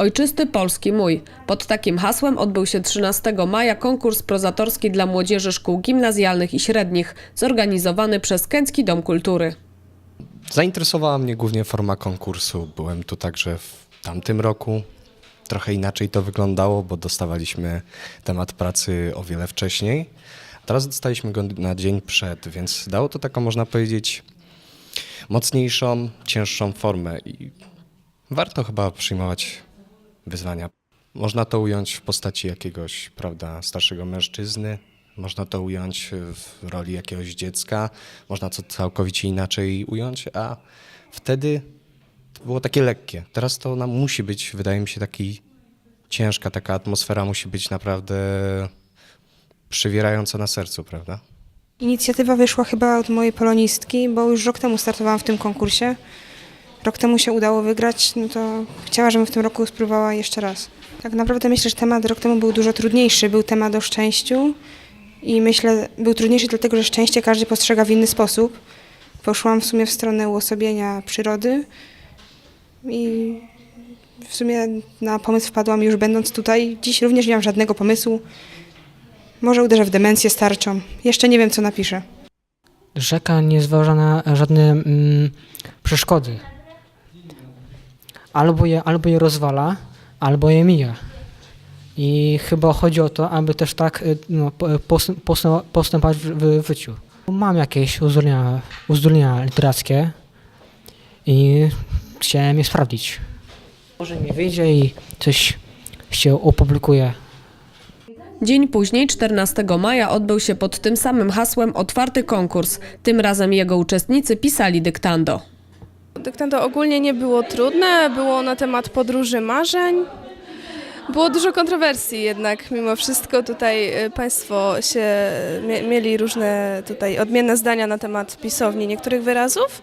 Ojczysty Polski Mój. Pod takim hasłem odbył się 13 maja konkurs prozatorski dla młodzieży szkół gimnazjalnych i średnich, zorganizowany przez Kęcki Dom Kultury. Zainteresowała mnie głównie forma konkursu. Byłem tu także w tamtym roku. Trochę inaczej to wyglądało, bo dostawaliśmy temat pracy o wiele wcześniej. Teraz dostaliśmy go na dzień przed, więc dało to taką, można powiedzieć, mocniejszą, cięższą formę i warto chyba przyjmować wyzwania. Można to ująć w postaci jakiegoś, prawda, starszego mężczyzny, można to ująć w roli jakiegoś dziecka, można to całkowicie inaczej ująć, a wtedy to było takie lekkie. Teraz to nam musi być, wydaje mi się, taki ciężka, taka atmosfera musi być naprawdę przywierająca na sercu, prawda? Inicjatywa wyszła chyba od mojej polonistki, bo już rok temu startowałam w tym konkursie. Rok temu się udało wygrać, no to chciała, żebym w tym roku spróbowała jeszcze raz. Tak naprawdę myślę, że temat rok temu był dużo trudniejszy. Był temat o szczęściu i myślę, był trudniejszy dlatego, że szczęście każdy postrzega w inny sposób. Poszłam w sumie w stronę uosobienia przyrody i w sumie na pomysł wpadłam już będąc tutaj. Dziś również nie mam żadnego pomysłu. Może uderzę w demencję starczą. Jeszcze nie wiem, co napiszę. Rzeka nie zważa na żadne mm, przeszkody. Albo je, albo je rozwala, albo je mija. I chyba chodzi o to, aby też tak y, no, postęp, postępować w, w życiu. Mam jakieś uzdolnienia, uzdolnienia literackie i chciałem je sprawdzić. Może mi wyjdzie i coś się opublikuje. Dzień później, 14 maja, odbył się pod tym samym hasłem otwarty konkurs. Tym razem jego uczestnicy pisali dyktando. Dyktando ogólnie nie było trudne, było na temat podróży marzeń. Było dużo kontrowersji jednak mimo wszystko tutaj y, Państwo się mie- mieli różne tutaj odmienne zdania na temat pisowni niektórych wyrazów.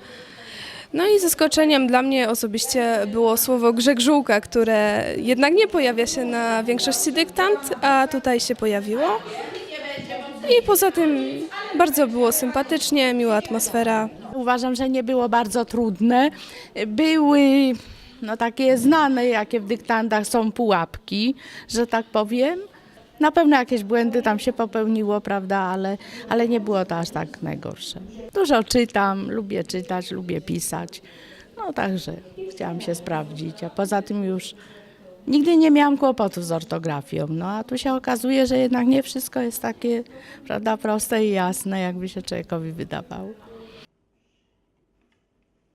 No i zaskoczeniem dla mnie osobiście było słowo grzegżółka, które jednak nie pojawia się na większości dyktant, a tutaj się pojawiło. I poza tym bardzo było sympatycznie, miła atmosfera. Uważam, że nie było bardzo trudne. Były no, takie znane, jakie w dyktandach są pułapki, że tak powiem. Na pewno jakieś błędy tam się popełniło, prawda, ale, ale nie było to aż tak najgorsze. Dużo czytam, lubię czytać, lubię pisać. No także chciałam się sprawdzić, a poza tym już nigdy nie miałam kłopotów z ortografią. No a tu się okazuje, że jednak nie wszystko jest takie, prawda, proste i jasne, jakby się człowiekowi wydawało.